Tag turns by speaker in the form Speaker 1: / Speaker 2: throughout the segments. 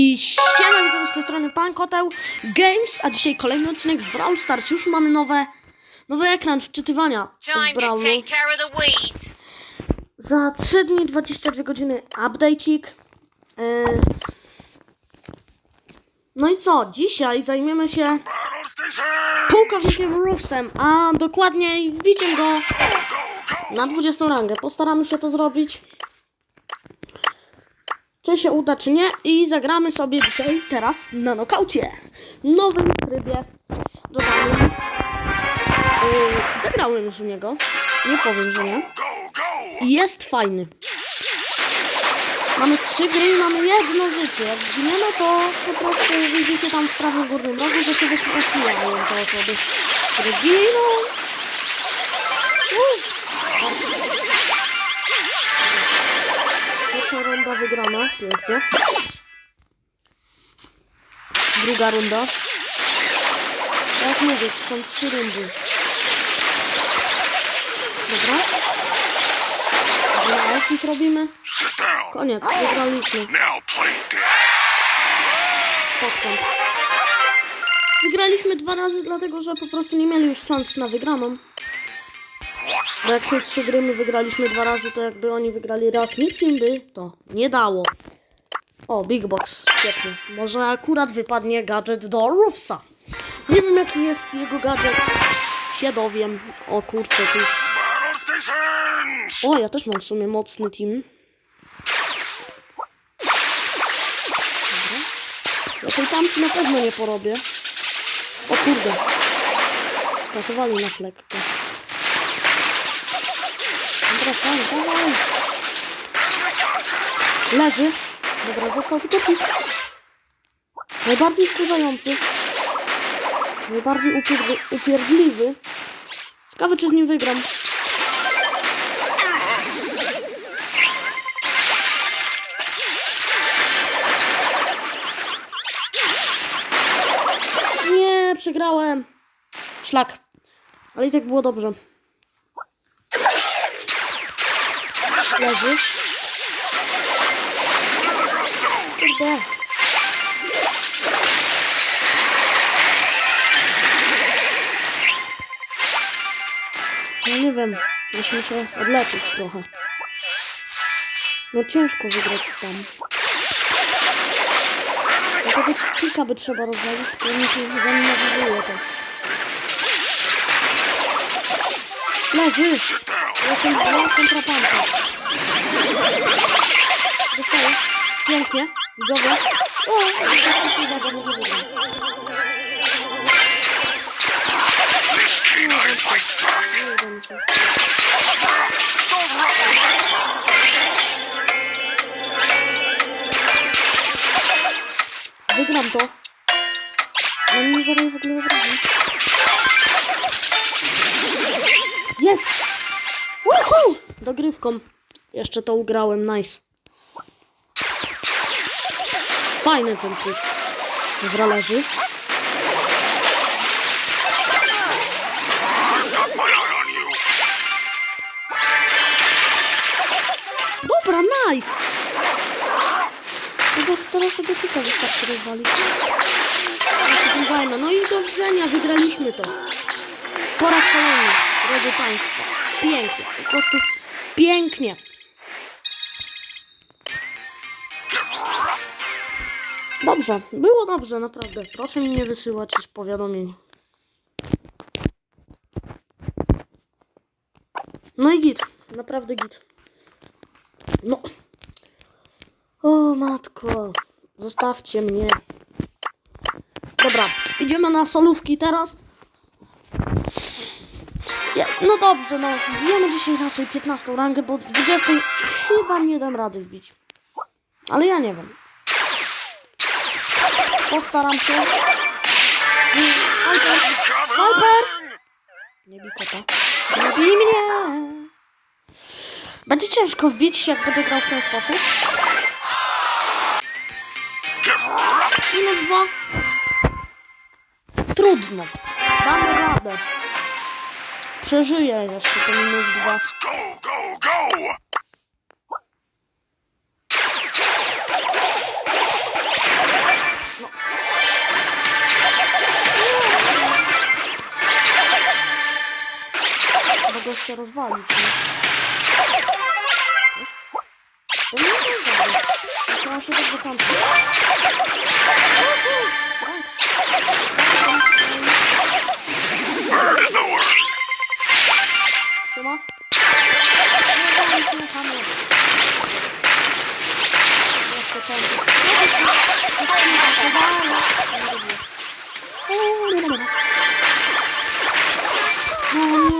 Speaker 1: I siema widzę z tej strony Pan Koteł Games, a dzisiaj kolejny odcinek z Brawl Stars. Już mamy nowe, nowy ekran wczytywania
Speaker 2: to
Speaker 1: Brawlu. Za 3 dni, 22 godziny update'ik. Yy. No i co? Dzisiaj zajmiemy się pułkownikiem Roofsem, a dokładniej wbiciem go! na 20 rangę. Postaramy się to zrobić. Czy się uda, czy nie. I zagramy sobie dzisiaj, teraz na nokaucie. Nowym trybie dodanym. Yy, zagrałem już w niego. Nie powiem, że nie. Jest fajny. Mamy trzy gry mamy jedno życie. Jak zginiemy, to po prostu widzicie tam w prawym górnym rogu, że sobie trafiają te osoby, które giną. Wygrana. Pięknie. Druga runda. Jak mówię, to są trzy rundy. Dobra. Dobra, ale coś robimy. Koniec, wygraliśmy. Podkąd. Wygraliśmy dwa razy, dlatego że po prostu nie mieli już szans na wygraną. Bo
Speaker 3: the
Speaker 1: jak są trzy gry, my wygraliśmy dwa razy, to jakby oni wygrali raz, nic im by to nie dało. O, Big Box, świetnie. Może akurat wypadnie gadżet do Roofsa. Nie wiem jaki jest jego gadżet. Się dowiem. O kurczę, tu! O, ja też mam w sumie mocny team. Dobra. Ja tej tamki na pewno nie porobię. O kurde. Skasowali nas lekko. Fajnie, dawaj. Leży. Dobra, został tylko pik. Najbardziej wkurzający. Najbardziej upierdli- upierdliwy. Ciekawe, czy z nim wygram. Nie, przegrałem. Szlak. Ale i tak było dobrze. Leży. Kurde. No nie wiem. Się muszę odleczyć trochę. No ciężko wygrać tam. No tego kilka by trzeba rozwalić, tylko mi się zanimowuje to. Leży!
Speaker 3: Sit down!
Speaker 1: Jestem dwa kontrapanty. Dostaję. Pięknie. Widzowie. O! udało, może wygram. Nie uda mi się. Wygram to. Ale nie zaraz w ogóle wygram. Jest! Woohoo! Dogrywką. Jeszcze to ugrałem, nice. Fajny ten tryb. Dobra, leży. Dobra, nice! Chyba teraz sobie tylko wystarczy rozwalić. No i do widzenia, wygraliśmy to. Po raz kolejny, drodzy Państwo. Pięknie, po prostu pięknie. Dobrze, było dobrze, naprawdę. Proszę mi nie wysyłać już powiadomień. No i git, naprawdę git. No. O matko, zostawcie mnie. Dobra, idziemy na solówki teraz. Ja, no dobrze, no wbijemy dzisiaj raczej 15 rangę, bo 20 chyba nie dam rady wbić. Ale ja nie wiem. Postaram się. Hyper!
Speaker 3: Coming!
Speaker 1: Nie bij kota. Nie bij mnie! Będzie ciężko wbić, jak będę grał w ten sposób. Minus dwa. Trudno. Damy radę. Przeżyję jeszcze to minus dwa. Trzeba gościa rozwalić, nie? To nie jest dobre. Musiałam się tak wykończyć.
Speaker 3: Where is the word?
Speaker 1: Siema. No nie,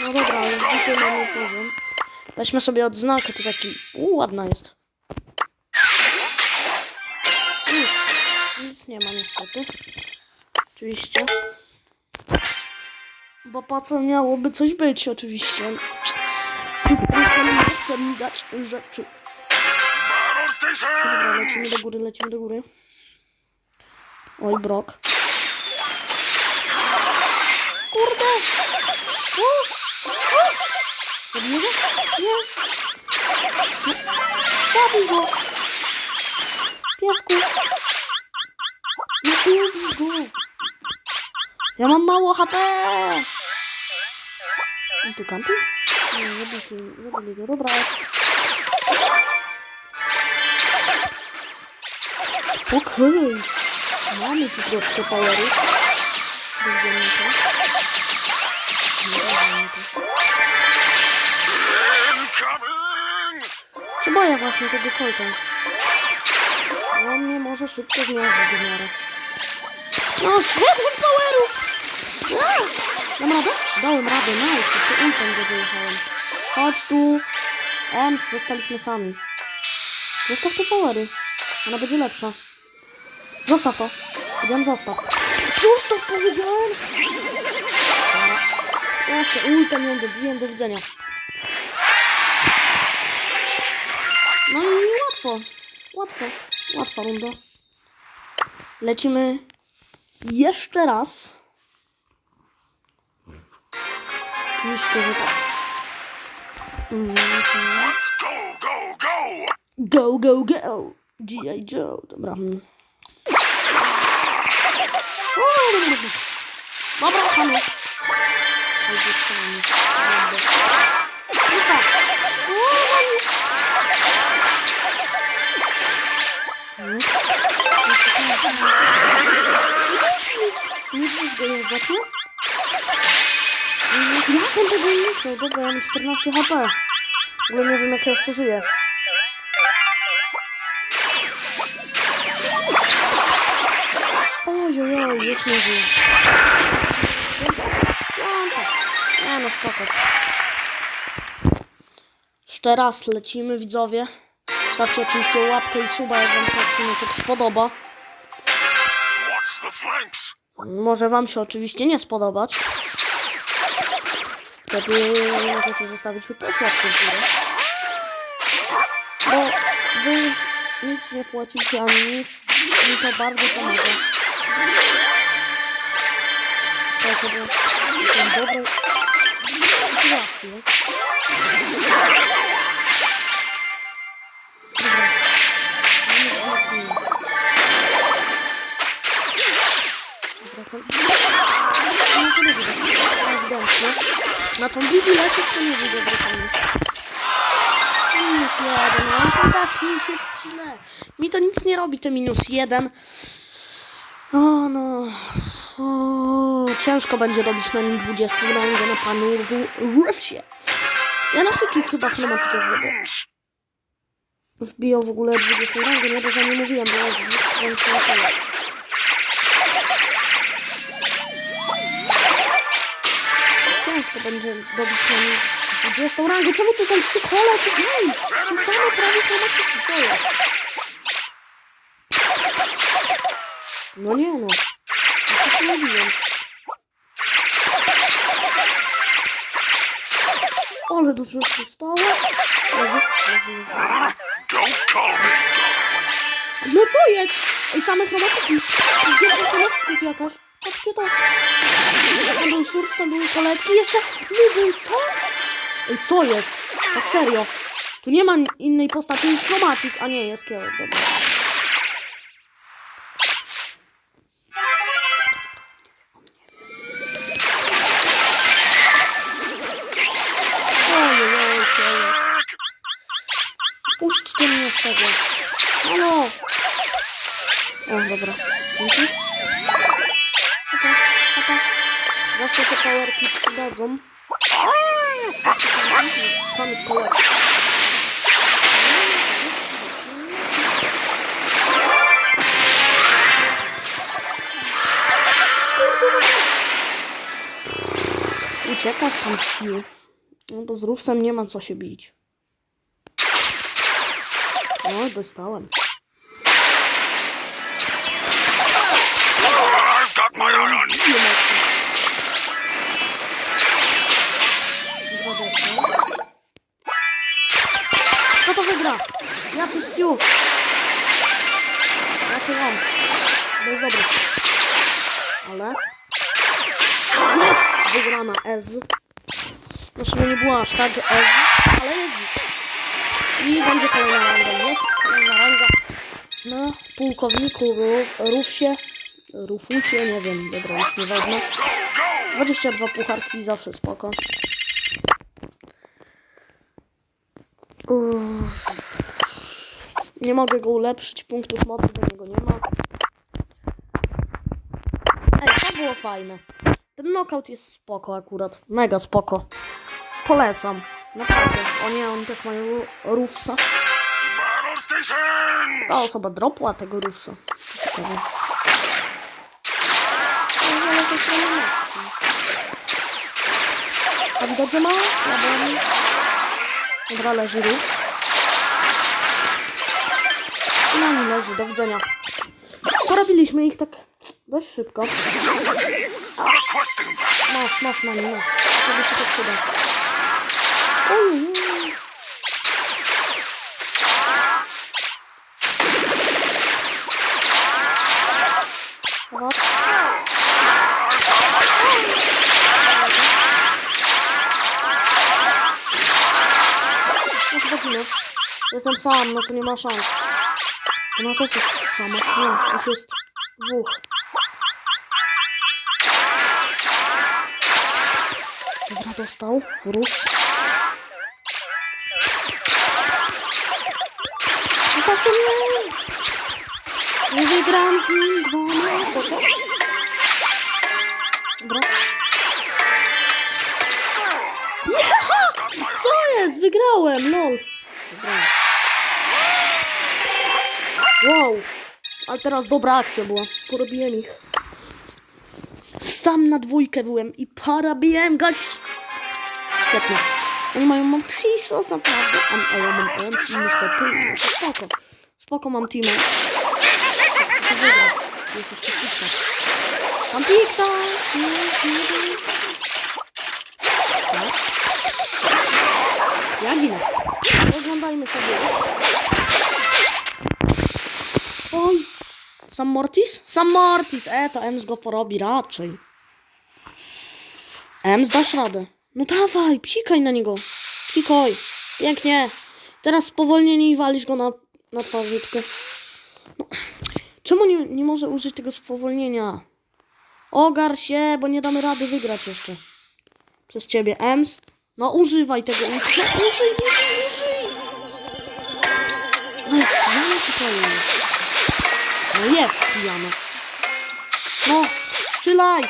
Speaker 1: No dobra, już zwykły mamy poziom. Weźmy sobie odznakę, to taki... U, ładna jest. Nic, nic nie ma niestety. Oczywiście. Bo po co miałoby coś być, oczywiście. Super, nie chce mi dać rzeczy. Dobra, lecimy do góry, lecimy do góry. Oj, brok. Kurde! U! U! Zabiję go? Nie! No, Zabij go! Piesku! Nie zabij go! Ja mam mało HP! On tu kampi? Nie, zabili, zabili go, dobra. Okej. Mamy tu troszkę poweru. Będziemy to. Się boję właśnie tego kolka. On mnie może szybko zmiażdżyć w miarę. No, poweru! A! Dam radę? Dałem radę, nice. Jeszcze ultem go dojechałem. Chodź tu. Ems, zostaliśmy sami. Zostaw te powery. Ona będzie lepsza. Zostaw to. Powiedziałem zostaw. Zostaw powiedziałem! Jeszcze ultem ją dobiłem, do widzenia. No i łatwo. Łatwo. Łatwa runda. Lecimy jeszcze raz. Oczywiście, że tak.
Speaker 3: Go, go, go!
Speaker 1: Go, go, go! G.I. Joe. Dobra. Dobra, panie. Oj, zostanie. Dobra. Super. O, mam- Hmm? Nie widzisz go nie zobaczył? Jak on tego nie chciał? Dobra, ja mam 14 HP. W ogóle nie wiem jak ja jeszcze żyję. Oj, oj, oj, już nie żyję. Spoko. Jeszcze raz lecimy, widzowie. Stawcie oczywiście łapkę i suba, jak wam się odcineczek spodoba. Może wam się oczywiście nie spodobać. Wtedy możecie zostawić tu też łapkę w górę. Bo wy nic nie płacicie ani nic. Mi to bardzo pomaga. To sobie tą dobrą sytuację. Dobra. Mamy wzmocnienie. Dobra, to... No to nie wyjdzie. Ewidentnie. Na tą Bibi lecieć to nie pomysł. Minus jeden, no to tak mi się. Mi to nic nie robi, te minus jeden. O no. O, ciężko będzie robić na nim 20 rangę na panu Rufsie. Ja na wszystkich chyba klimatykę zrobię.
Speaker 3: Stations!
Speaker 1: Wbiją w ogóle 20 rangę, nie, bo za nie mówiłem, bo jest 20 rangę. Ciężko będzie dobić na nim 20 rangę. Czemu to są trzy kole? To ej, to same prawie klimatyki, co jest? No nie no. Ja to nie mówiłem. Ale dużo się stało. Leży, leży, leży.
Speaker 3: Don't call me
Speaker 1: No co jest? Ej, same chromatyki. Wielka chromatyków jakaś. Patrzcie to. Tam był surf, tam były koletki. Jeszcze nie był co? Ej, co jest? Tak serio. Tu nie ma innej postaci niż chromatik. A nie, jest kiełek, dobra. O, dobra. Dzięki. Opa, opa. Zawsze te kołerki przydadzą. Tam jest kołerki. Ucieka tam sił. No to z Rufsem nie ma co się bić. O, dostałem. Dostał. Kto to wygra? Ja czy Stu? Ja czy on? To jest dobry. Ale... Jest! Wygrana Ez. No nie była aż tak Ez, ale jest. I będzie kolejna ranga. Jest kolejna ranga na pułkowniku Ru- Rufsie. Rufusie, nie wiem, dobra, już nie wezmę.
Speaker 3: Go!
Speaker 1: 22 pucharki, zawsze spoko. Uff. Nie mogę go ulepszyć, punktów mocy do niego nie ma. Ej, to było fajne. Ten knockout jest spoko akurat, mega spoko. Polecam. Naprawdę. O nie, oni też mają ru- Rufsa. Ta osoba dropła tego Rufsa. Ciekawe. No, to strony matki. A widać, że ma? Labor. Dobra, leży Ruf. I na nim leży, do widzenia. Porobiliśmy ich tak dość szybko.
Speaker 3: Back.
Speaker 1: Masz, masz nim, masz. Sobie się to przyda. Ojej. Dobra. No to zaginę. Jestem sam, no to nie ma szans. Ona też jest sama. Nie, ich jest dwóch. Dobra, dostał. Rus. Zostawcie mnie! Nie wygram z nim dwoma. Dobra. Jecha! Co jest? Wygrałem, lol. Dobra. Wow. Ale teraz dobra akcja była. Porobiłem ich. Sam na dwójkę byłem i parabiłem gość. Świetnie. Oni mają mam Jesus naprawdę. A, ja mam MC niestety. Spoko. Spoko mam pikta. Mam nie. Tak. Ja ginę. Oglądajmy sobie. Oj. Sam Mortis? Sam Mortis! E, to Ems go porobi raczej. Ems, dasz radę. No dawaj, psikaj na niego. Psikaj. Pięknie. Teraz spowolnienie i walisz go na, na twarzyczkę. No. Czemu nie, nie może użyć tego spowolnienia? Ogar się, bo nie damy rady wygrać jeszcze. Przez ciebie, Ems. No używaj tego. No, użyj, użyj, użyj. No czy to jest? No jest pijana. No, strzelaj.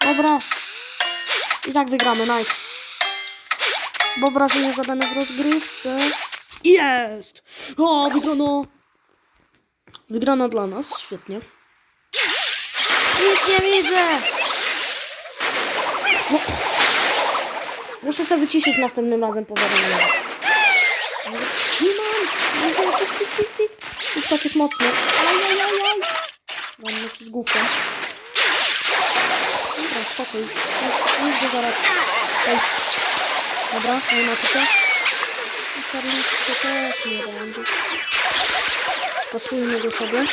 Speaker 1: Dobra. I tak wygramy, nice. Bo obrażenie zadane w rozgrywce. Jest! O, wygrano! Wygrana dla nas, świetnie. Nic nie widzę! No. Muszę sobie wyciszyć następnym razem powiadomienie. Trzymam! Tik tak jest mocny. Ajajajaj! Mam ci z główką. Dobra, spokój. Już go zaraz. Ej. Dobra, nie ma tutaj. I Karliczko też nie będzie. Pasujmy go sobie.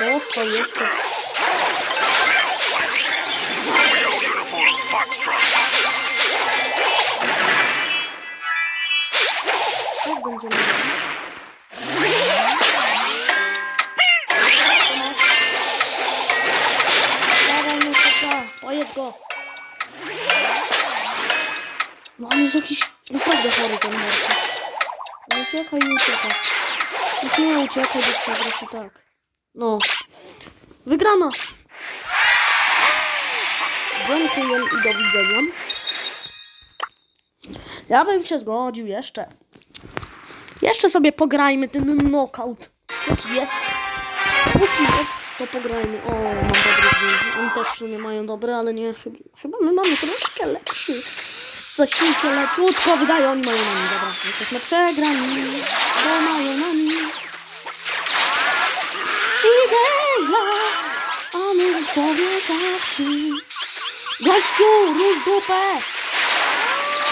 Speaker 1: Dostał jeszcze. Jest jakiś naprawdę chory ten Morty. No uciekaj, uciekaj. Nie uciekaj, bo przegrasz i tak. No. Wygrana. Dziękuję i do widzenia. Ja bym się zgodził jeszcze. Jeszcze sobie pograjmy ten knockout. Jaki jest? Póki jest, to pograjmy. O, mam dobry dźwięk. Oni też w sumie mają dobre, ale nie. Chyba my mamy troszkę lepszy. Się leciutko wydaje, oni mają nami. Dobra, jesteśmy przegrani, bo mają nami. Idea, a my człowiekawcy. Gościu, rusz dupę!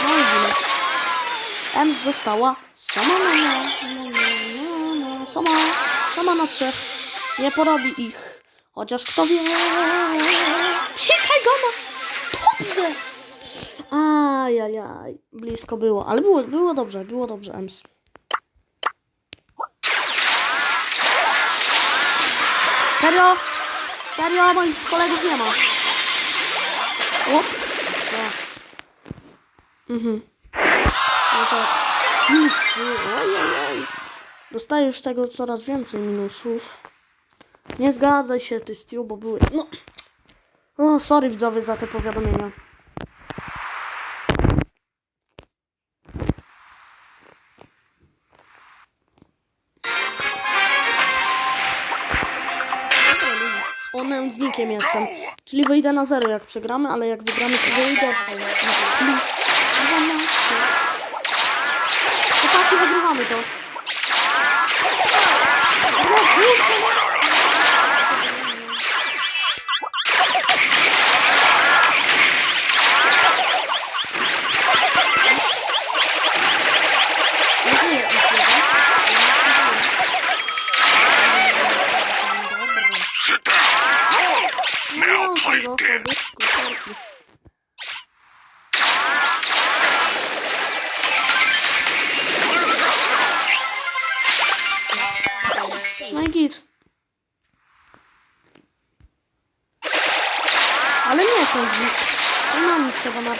Speaker 1: No i. Ems została sama na, na, sama, sama na trzech. Nie porobi ich. Chociaż kto wie. Psikaj go na... Dobrze! Ajajaj, blisko było, ale było, było dobrze, było dobrze, Ems. Serio? Serio? Moich kolegów nie ma. Ups. O. Mhm. No tak. Minusy. Ojej. Dostaję już tego coraz więcej minusów. Nie zgadzaj się, ty Stu, bo były... No. O, sorry widzowie za te powiadomienia. O, nędznikiem jestem. Czyli wyjdę na zero jak przegramy, ale jak wygramy to wyjdę na plus 12. Chłopaki, wygrywamy to.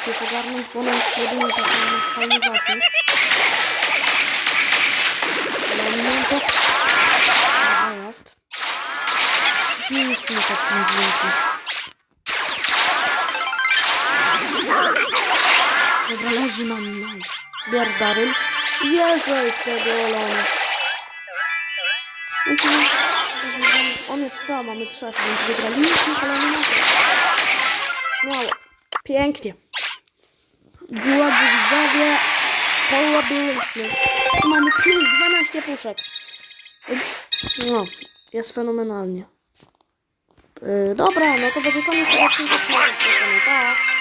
Speaker 1: Nam trzeba najpierw ogarnąć, bo ona jest jedynie taka fajny zasięg. Ale nie to... Dobra, jest. Zmieniliśmy.
Speaker 3: Bird is the one.
Speaker 1: Dobra, leży nim, nice. Bier Daryl. Jeżdżaj w tego Olona. On jest sam, mamy trzech, więc wygraliśmy, ale nie ma Miało. Pięknie. Drodzy widzowie, połobyliśmy. Tu mamy plus 12 puszek. No, jest fenomenalnie. Yy, dobra, no to będzie koniec tego odcinka. Pa!